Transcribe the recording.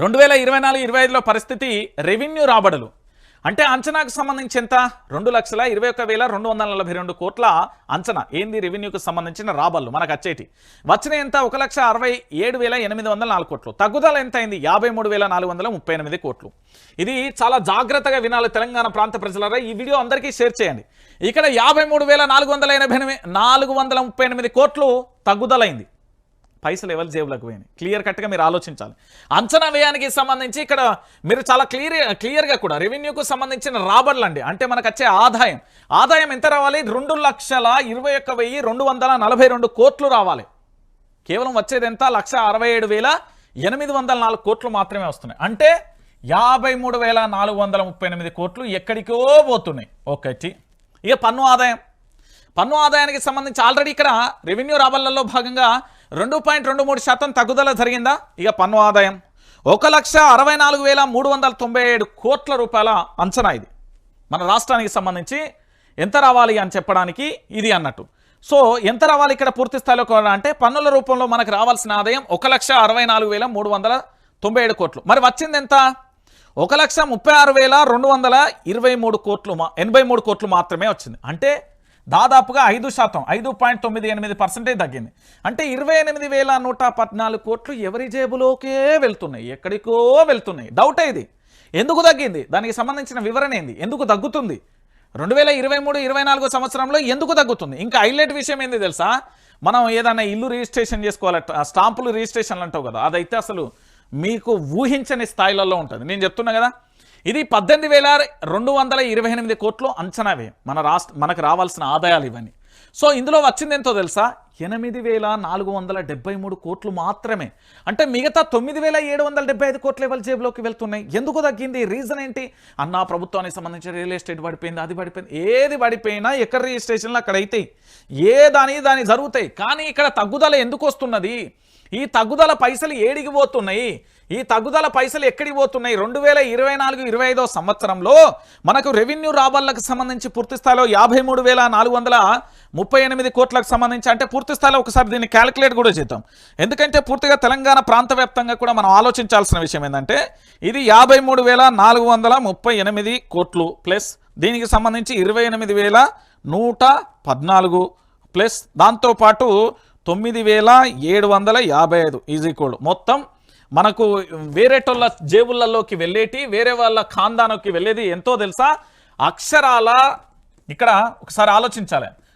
రెండు వేల ఇరవై నాలుగు ఇరవై ఐదులో పరిస్థితి రెవెన్యూ రాబడులు. అంటే అంచనాకు సంబంధించి ఎంత? రెండు లక్షల ఇరవై ఒక్క వేల రెండు వందల నలభై రెండు కోట్ల అంచనా. ఏంది రెవెన్యూకు సంబంధించిన రాబడులు? మనకు వచ్చేటి వచ్చిన ఎంత? ఒక లక్ష అరవై ఏడు వేల ఎనిమిది వందల నాలుగు కోట్లు. తగ్గుదల ఎంత అయింది? యాభై మూడు వేల నాలుగు వందల ముప్పై ఎనిమిది కోట్లు. ఇది చాలా జాగ్రత్తగా వినాలి తెలంగాణ ప్రాంత ప్రజలారా. ఈ వీడియో అందరికీ షేర్ చేయండి. ఇక్కడ యాభై మూడు వేల నాలుగు వందల ఎనభై ఎనిమిది నాలుగు వందల ముప్పై ఎనిమిది కోట్లు తగ్గుదలైంది. పైసలు ఎవరి జేబులకు పోయినాయి? క్లియర్ కట్గా మీరు ఆలోచించాలి. అంచనా వ్యయానికి సంబంధించి ఇక్కడ మీరు చాలా క్లియర్ క్లియర్గా కూడా రెవెన్యూకు సంబంధించిన రాబడులు అండి. అంటే మనకు వచ్చే ఆదాయం. ఆదాయం ఎంత రావాలి? రెండు లక్షల ఇరవై ఒక్క వెయ్యి రెండు వందల నలభై రెండు కోట్లు రావాలి. కేవలం వచ్చేది ఎంత? లక్ష అరవై ఏడు వేల ఎనిమిది వందల నాలుగు కోట్లు మాత్రమే వస్తున్నాయి. అంటే యాభై మూడు వేల నాలుగు వందల ముప్పై ఎనిమిది కోట్లు ఎక్కడికో పోతున్నాయి. ఒకటి ఇక పన్ను ఆదాయం. పన్ను ఆదాయానికి సంబంధించి ఆల్రెడీ ఇక్కడ రెవెన్యూ రాబళ్ళలో భాగంగా రెండు పాయింట్ రెండు మూడు శాతం తగ్గుదల జరిగిందా? ఇక పన్ను ఆదాయం. ఒక లక్ష అరవై నాలుగు వేల మూడు వందల తొంభై ఏడు కోట్ల రూపాయల అంచనా ఇది. మన రాష్ట్రానికి సంబంధించి ఎంత రావాలి అని చెప్పడానికి ఇది అన్నట్టు. సో ఎంత రావాలి ఇక్కడ పూర్తి స్థాయిలో అంటే పన్నుల రూపంలో మనకు రావాల్సిన ఆదాయం ఒక లక్ష అరవై నాలుగు వేల మూడు వందల తొంభై ఏడు కోట్లు. మరి వచ్చింది ఎంత? ఒక లక్ష ముప్పై ఆరు వేల రెండు వందల ఇరవై మూడు కోట్లు మా ఎనభై మూడు కోట్లు మాత్రమే వచ్చింది. అంటే దాదాపుగా ఐదు శాతం ఐదు పాయింట్ తొమ్మిది ఎనిమిది పర్సెంటేజ్ తగ్గింది. అంటే ఇరవై ఎనిమిది వేల నూట పద్నాలుగు కోట్లు ఎవరి జేబులోకే వెళ్తున్నాయి ఎక్కడికో వెళ్తున్నాయి. డౌట్ ఇది. ఎందుకు తగ్గింది? దానికి సంబంధించిన వివరణ ఏంది? ఎందుకు తగ్గుతుంది? రెండు వేల ఇరవై మూడు ఇరవై నాలుగు సంవత్సరంలో ఎందుకు తగ్గుతుంది? ఇంకా హైలైట్ విషయం ఏంది తెలుసా? మనం ఏదైనా ఇల్లు రిజిస్ట్రేషన్ చేసుకోవాలట ఆ స్టాంపులు రిజిస్ట్రేషన్లు అంటావు కదా అదైతే అసలు మీకు ఊహించని స్థాయిలలో ఉంటుంది. నేను చెప్తున్నా కదా ఇది పద్దెనిమిది వేల రెండు వందల ఇరవై ఎనిమిది కోట్లు అంచనా వ్యయం. మన రాష్ట్ర మనకు రావాల్సిన ఆదాయాలు ఇవన్నీ. సో ఇందులో వచ్చింది ఎంతో తెలుసా? ఎనిమిది వేల నాలుగు వందల డెబ్బై మూడు కోట్లు మాత్రమే. అంటే మిగతా తొమ్మిది వేల ఏడు వందల డెబ్బై ఐదు కోట్లు ఎవరి జేబులోకి వెళ్తున్నాయి? ఎందుకు తగ్గింది? రీజన్ ఏంటి? అన్న ప్రభుత్వానికి సంబంధించిన రియల్ ఎస్టేట్ పడిపోయింది అది పడిపోయింది ఏది పడిపోయినా ఎక్కడ రిజిస్ట్రేషన్లు అక్కడ అవుతాయి ఏ దాని దాని జరుగుతాయి. కానీ ఇక్కడ తగ్గుదల ఎందుకు వస్తున్నది? ఈ తగ్గుదల పైసలు ఏడికి పోతున్నాయి. ఈ తగ్గుదల పైసలు ఎక్కడికి పోతున్నాయి? రెండు వేల ఇరవై నాలుగు ఇరవై ఐదో సంవత్సరంలో మనకు రెవెన్యూ రాబళ్ళకు సంబంధించి పూర్తి స్థాయిలో యాభై మూడు వేల నాలుగు వందల ముప్పై ఎనిమిది కోట్లకు సంబంధించి అంటే పూర్తి స్థాయిలో ఒకసారి దీన్ని క్యాలిక్యులేట్ కూడా చేద్దాం. ఎందుకంటే పూర్తిగా తెలంగాణ ప్రాంత వ్యాప్తంగా కూడా మనం ఆలోచించాల్సిన విషయం ఏంటంటే ఇది యాభై మూడు వేల నాలుగు వందల ముప్పై ఎనిమిది కోట్లు ప్లస్ దీనికి సంబంధించి ఇరవై ఎనిమిది వేల నూట పద్నాలుగు ప్లస్ దాంతోపాటు తొమ్మిది వేల ఏడు వందల యాభై ఐదు ఈజ్ ఈక్వల్. మొత్తం మనకు వేరేటోళ్ళ జేబులలోకి వెళ్ళేటి వేరే వాళ్ళ ఖాందానంకి వెళ్ళేది ఎంతో తెలుసా? అక్షరాల ఇక్కడ ఒకసారి ఆలోచించాలి.